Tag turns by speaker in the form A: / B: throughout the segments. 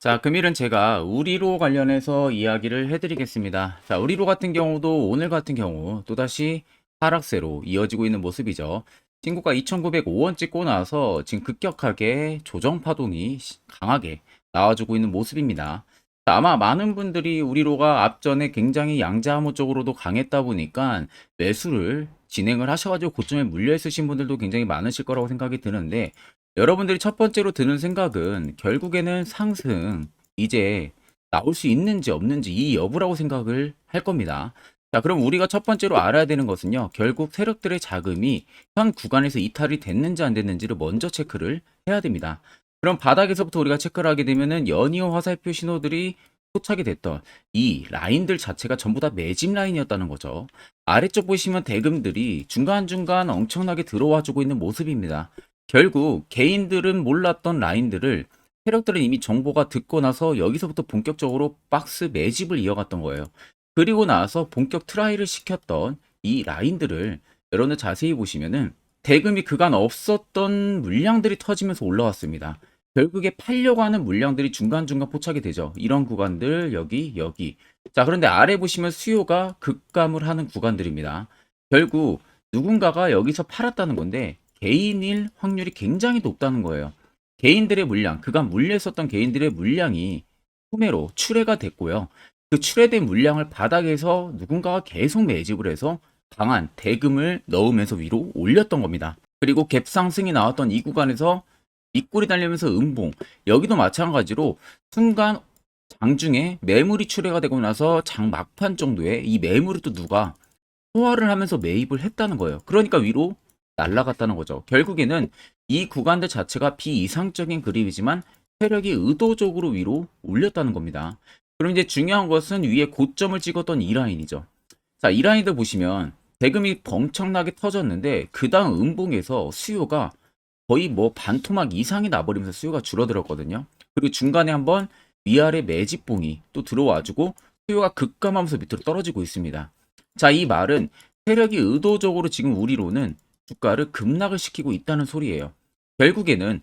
A: 자, 금일은 제가 우리로 관련해서 이야기를 해드리겠습니다. 자, 우리로 같은 경우도 오늘 같은 경우 또다시 하락세로 이어지고 있는 모습이죠. 친구가 2,905원 찍고 나서 지금 급격하게 조정 파동이 시- 강하게 나와주고 있는 모습입니다. 자, 아마 많은 분들이 우리로가 앞전에 굉장히 양자암호 쪽으로도 강했다 보니까 매수를 진행을 하셔가지고 고점에 물려 있으신 분들도 굉장히 많으실 거라고 생각이 드는데 여러분들이 첫 번째로 드는 생각은 결국에는 상승 이제 나올 수 있는지 없는지 이 여부라고 생각을 할 겁니다. 자, 그럼 우리가 첫 번째로 알아야 되는 것은요. 결국 세력들의 자금이 현 구간에서 이탈이 됐는지 안 됐는지를 먼저 체크를 해야 됩니다. 그럼 바닥에서부터 우리가 체크를 하게 되면은 연이어 화살표 신호들이 포착이 됐던 이 라인들 자체가 전부 다 매집 라인이었다는 거죠. 아래쪽 보시면 대금들이 중간중간 엄청나게 들어와 주고 있는 모습입니다. 결국 개인들은 몰랐던 라인들을 세력들은 이미 정보가 듣고 나서 여기서부터 본격적으로 박스 매집을 이어갔던 거예요. 그리고 나서 본격 트라이를 시켰던 이 라인들을 여러분들 자세히 보시면은 대금이 그간 없었던 물량들이 터지면서 올라왔습니다. 결국에 팔려고 하는 물량들이 중간중간 포착이 되죠. 이런 구간들 여기 여기. 자 그런데 아래 보시면 수요가 급감을 하는 구간들입니다. 결국 누군가가 여기서 팔았다는 건데 개인일 확률이 굉장히 높다는 거예요. 개인들의 물량, 그간 물려있었던 개인들의 물량이 소매로 출회가 됐고요. 그 출회된 물량을 바닥에서 누군가가 계속 매집을 해서 강한 대금을 넣으면서 위로 올렸던 겁니다. 그리고 갭 상승이 나왔던 이 구간에서 밑골이 달리면서 음봉, 여기도 마찬가지로 순간 장중에 매물이 출회가 되고 나서 장 막판 정도에 이 매물을 또 누가 소화를 하면서 매입을 했다는 거예요. 그러니까 위로 날아갔다는 거죠. 결국에는 이 구간들 자체가 비이상적인 그림이지만 세력이 의도적으로 위로 올렸다는 겁니다. 그럼 이제 중요한 것은 위에 고점을 찍었던 이 라인이죠. 자, 이 라인들 보시면 대금이 벙청나게 터졌는데 그 다음 음봉에서 수요가 거의 뭐 반토막 이상이 나버리면서 수요가 줄어들었거든요. 그리고 중간에 한번 위아래 매집봉이 또 들어와주고 수요가 급감하면서 밑으로 떨어지고 있습니다. 자, 이 말은 세력이 의도적으로 지금 우리로는 주가를 급락을 시키고 있다는 소리예요. 결국에는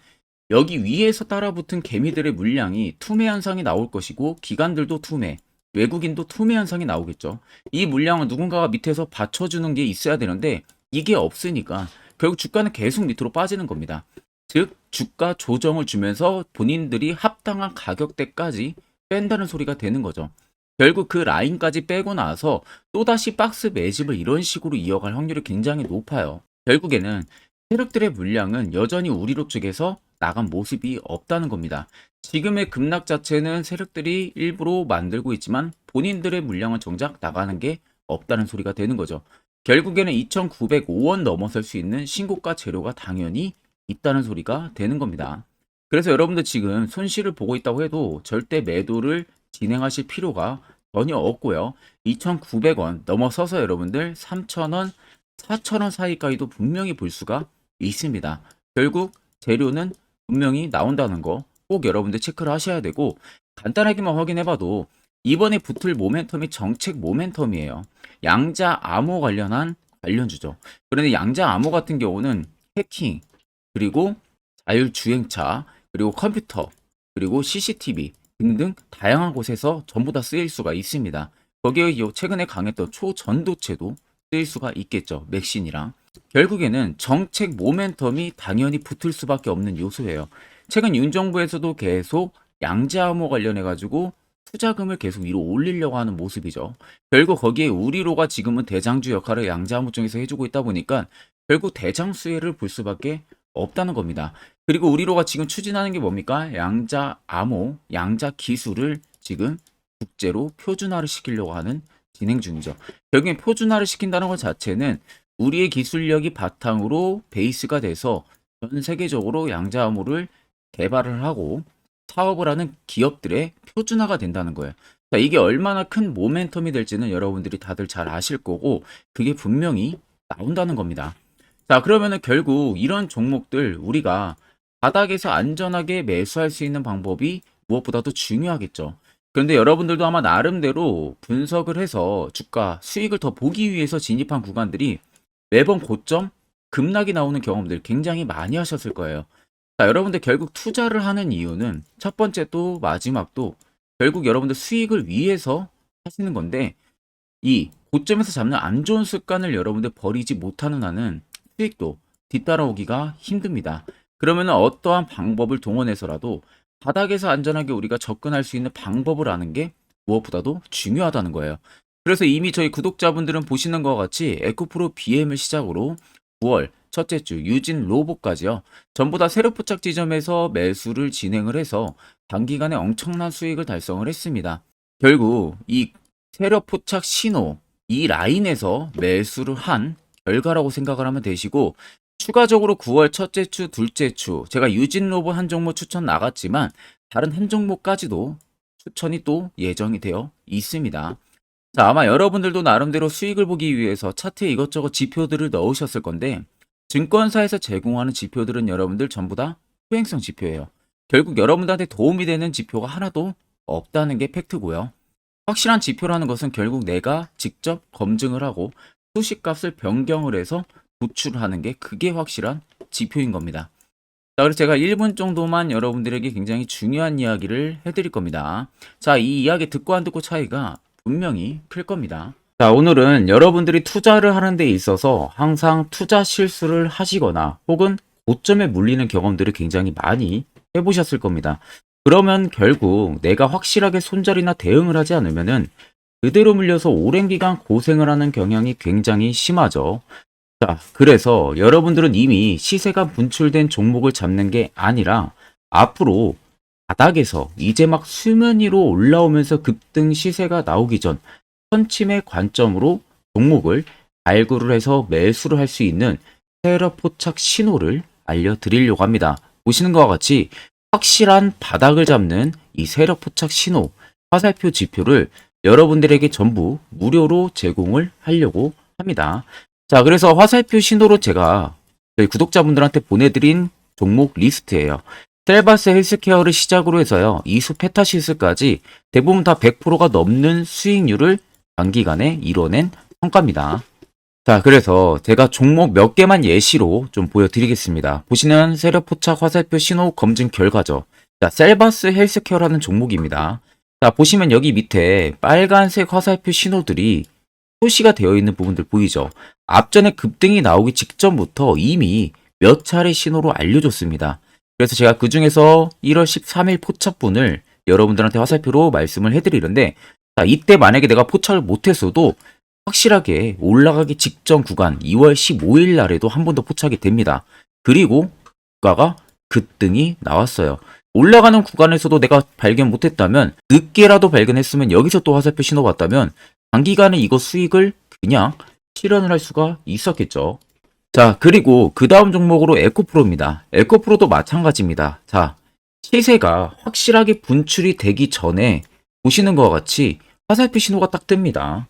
A: 여기 위에서 따라붙은 개미들의 물량이 투매 현상이 나올 것이고 기관들도 투매, 외국인도 투매 현상이 나오겠죠. 이 물량은 누군가가 밑에서 받쳐주는 게 있어야 되는데 이게 없으니까 결국 주가는 계속 밑으로 빠지는 겁니다. 즉 주가 조정을 주면서 본인들이 합당한 가격대까지 뺀다는 소리가 되는 거죠. 결국 그 라인까지 빼고 나서 또다시 박스 매집을 이런 식으로 이어갈 확률이 굉장히 높아요. 결국에는 세력들의 물량은 여전히 우리로 쪽에서 나간 모습이 없다는 겁니다. 지금의 급락 자체는 세력들이 일부러 만들고 있지만 본인들의 물량은 정작 나가는 게 없다는 소리가 되는 거죠. 결국에는 2,905원 넘어설 수 있는 신고가 재료가 당연히 있다는 소리가 되는 겁니다. 그래서 여러분들 지금 손실을 보고 있다고 해도 절대 매도를 진행하실 필요가 전혀 없고요. 2,900원 넘어서서 여러분들 3,000원, 4,000원 사이까지도 분명히 볼 수가 있습니다. 결국 재료는 분명히 나온다는 거 꼭 여러분들 체크를 하셔야 되고 간단하게만 확인해봐도 이번에 붙을 모멘텀이 정책 모멘텀이에요. 양자 암호 관련한 관련주죠. 그런데 양자 암호 같은 경우는 해킹 그리고 자율주행차 그리고 컴퓨터 그리고 CCTV 등등 다양한 곳에서 전부 다 쓰일 수가 있습니다. 거기에 요 최근에 강했던 초전도체도 쓰일 수가 있겠죠. 맥신이랑. 결국에는 정책 모멘텀이 당연히 붙을 수밖에 없는 요소예요. 최근 윤 정부에서도 계속 양자암호 관련해 가지고 투자금을 계속 위로 올리려고 하는 모습이죠. 결국 거기에 우리로가 지금은 대장주 역할을 양자암호 쪽에서 해주고 있다 보니까 결국 대장 수혜를 볼 수밖에 없다는 겁니다. 그리고 우리로가 지금 추진하는 게 뭡니까? 양자 암호, 양자 기술을 지금 국제로 표준화를 시키려고 하는 진행 중이죠. 결국엔 표준화를 시킨다는 것 자체는 우리의 기술력이 바탕으로 베이스가 돼서 전 세계적으로 양자 암호를 개발을 하고 사업을 하는 기업들의 표준화가 된다는 거예요. 자, 이게 얼마나 큰 모멘텀이 될지는 여러분들이 다들 잘 아실 거고 그게 분명히 나온다는 겁니다. 자, 그러면은 결국 이런 종목들 우리가 바닥에서 안전하게 매수할 수 있는 방법이 무엇보다도 중요하겠죠. 그런데 여러분들도 아마 나름대로 분석을 해서 주가 수익을 더 보기 위해서 진입한 구간들이 매번 고점 급락이 나오는 경험들 굉장히 많이 하셨을 거예요. 자, 여러분들 결국 투자를 하는 이유는 첫 번째 또 마지막도 결국 여러분들 수익을 위해서 하시는 건데 이 고점에서 잡는 안 좋은 습관을 여러분들 버리지 못하는 한은 수익도 뒤따라오기가 힘듭니다. 그러면 어떠한 방법을 동원해서라도 바닥에서 안전하게 우리가 접근할 수 있는 방법을 아는 게 무엇보다도 중요하다는 거예요. 그래서 이미 저희 구독자분들은 보시는 것과 같이 에코프로 BM을 시작으로 9월 첫째 주 유진 로보까지요. 전부 다 세력 포착 지점에서 매수를 진행을 해서 단기간에 엄청난 수익을 달성을 했습니다. 결국 이 세력 포착 신호 이 라인에서 매수를 한 결과라고 생각을 하면 되시고 추가적으로 9월 첫째 주, 둘째 주 제가 유진 로봇 한 종목 추천 나갔지만 다른 한 종목까지도 추천이 또 예정이 되어 있습니다. 자, 아마 여러분들도 나름대로 수익을 보기 위해서 차트에 이것저것 지표들을 넣으셨을 건데 증권사에서 제공하는 지표들은 여러분들 전부 다 수행성 지표예요. 결국 여러분들한테 도움이 되는 지표가 하나도 없다는 게 팩트고요. 확실한 지표라는 것은 결국 내가 직접 검증을 하고 수식값을 변경을 해서 도출하는 게 그게 확실한 지표인 겁니다. 자, 그래서 제가 1분 정도만 여러분들에게 굉장히 중요한 이야기를 해드릴 겁니다. 자, 이 이야기 듣고 안 듣고 차이가 분명히 클 겁니다. 자, 오늘은 여러분들이 투자를 하는 데 있어서 항상 투자 실수를 하시거나 혹은 고점에 물리는 경험들을 굉장히 많이 해보셨을 겁니다. 그러면 결국 내가 확실하게 손절이나 대응을 하지 않으면은 그대로 물려서 오랜 기간 고생을 하는 경향이 굉장히 심하죠. 자, 그래서 여러분들은 이미 시세가 분출된 종목을 잡는 게 아니라 앞으로 바닥에서 이제 막 수면 위로 올라오면서 급등 시세가 나오기 전 선침의 관점으로 종목을 발굴을 해서 매수를 할 수 있는 세력 포착 신호를 알려드리려고 합니다. 보시는 것과 같이 확실한 바닥을 잡는 이 세력 포착 신호, 화살표 지표를 여러분들에게 전부 무료로 제공을 하려고 합니다. 자, 그래서 화살표 신호로 제가 저희 구독자분들한테 보내드린 종목 리스트예요. 셀바스 헬스케어를 시작으로 해서요. 이수 페타시스까지 대부분 다 100%가 넘는 수익률을 단기간에 이뤄낸 성과입니다. 자, 그래서 제가 종목 몇 개만 예시로 좀 보여드리겠습니다. 보시는 세력 포착 화살표 신호 검증 결과죠. 자, 셀바스 헬스케어라는 종목입니다. 자, 보시면 여기 밑에 빨간색 화살표 신호들이 표시가 되어 있는 부분들 보이죠? 앞전에 급등이 나오기 직전부터 이미 몇 차례 신호로 알려줬습니다. 그래서 제가 그 중에서 1월 13일 포착분을 여러분들한테 화살표로 말씀을 해드리는데, 자, 이때 만약에 내가 포착을 못했어도 확실하게 올라가기 직전 구간 2월 15일 날에도 한 번 더 포착이 됩니다. 그리고 주가가 급등이 나왔어요. 올라가는 구간에서도 내가 발견 못했다면 늦게라도 발견했으면 여기서 또 화살표 신호 봤다면 단기간에 이거 수익을 그냥 실현을 할 수가 있었겠죠. 자, 그리고 그 다음 종목으로 에코프로입니다. 에코프로도 마찬가지입니다. 자, 시세가 확실하게 분출이 되기 전에 보시는 것과 같이 화살표 신호가 딱 뜹니다.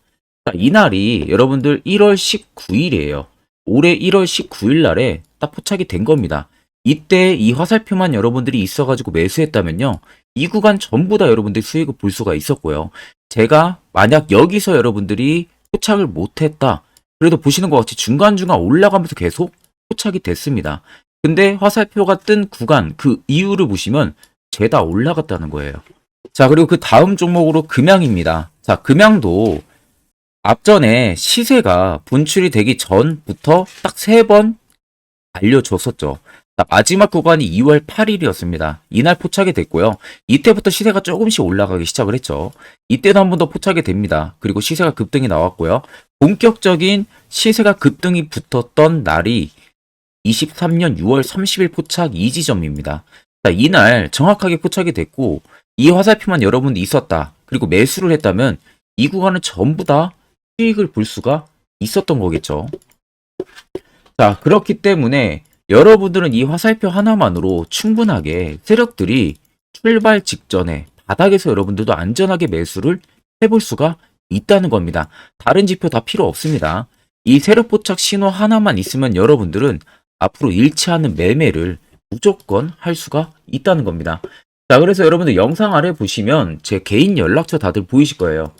A: 자, 이날이 여러분들 1월 19일이에요. 올해 1월 19일 날에 딱 포착이 된 겁니다. 이때 이 화살표만 여러분들이 있어가지고 매수했다면요. 이 구간 전부 다 여러분들이 수익을 볼 수가 있었고요. 제가 만약 여기서 여러분들이 포착을 못했다. 그래도 보시는 것 같이 중간중간 올라가면서 계속 포착이 됐습니다. 근데 화살표가 뜬 구간 그 이유를 보시면 죄다 올라갔다는 거예요. 자, 그리고 그 다음 종목으로 금양입니다. 자, 금양도 앞전에 시세가 분출이 되기 전부터 딱 세 번 알려줬었죠. 자, 마지막 구간이 2월 8일이었습니다. 이날 포착이 됐고요. 이때부터 시세가 조금씩 올라가기 시작을 했죠. 이때도 한 번 더 포착이 됩니다. 그리고 시세가 급등이 나왔고요. 본격적인 시세가 급등이 붙었던 날이 23년 6월 30일 포착 이 지점입니다. 자, 이날 정확하게 포착이 됐고 이 화살표만 여러분이 있었다. 그리고 매수를 했다면 이 구간은 전부 다 수익을 볼 수가 있었던 거겠죠. 자, 그렇기 때문에 여러분들은 이 화살표 하나만으로 충분하게 세력들이 출발 직전에 바닥에서 여러분들도 안전하게 매수를 해볼 수가 있다는 겁니다. 다른 지표 다 필요 없습니다. 이 세력 포착 신호 하나만 있으면 여러분들은 앞으로 않은 매매를 무조건 할 수가 있다는 겁니다. 자, 그래서 여러분들 영상 아래 보시면 제 개인 연락처 다들 보이실 거예요.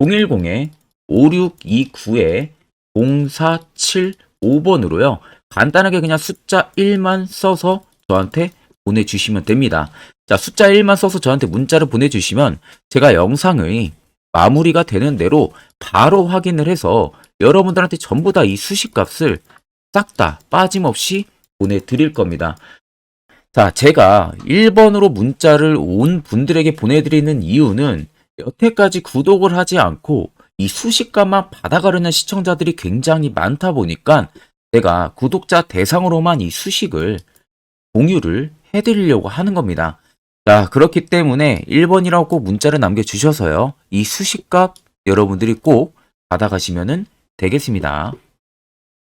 A: 010에 5629에 0475번으로요. 간단하게 그냥 숫자 1만 써서 저한테 보내주시면 됩니다. 자, 숫자 1만 써서 저한테 문자를 보내주시면 제가 영상의 마무리가 되는 대로 바로 확인을 해서 여러분들한테 전부 다 이 수식값을 싹 다 빠짐없이 보내드릴 겁니다. 자, 제가 1번으로 문자를 온 분들에게 보내드리는 이유는 여태까지 구독을 하지 않고 이 수식값만 받아가려는 시청자들이 굉장히 많다 보니까 제가 구독자 대상으로만 이 수식을 공유를 해드리려고 하는 겁니다. 자, 그렇기 때문에 1번이라고 꼭 문자를 남겨주셔서요. 이 수식값 여러분들이 꼭 받아가시면 되겠습니다.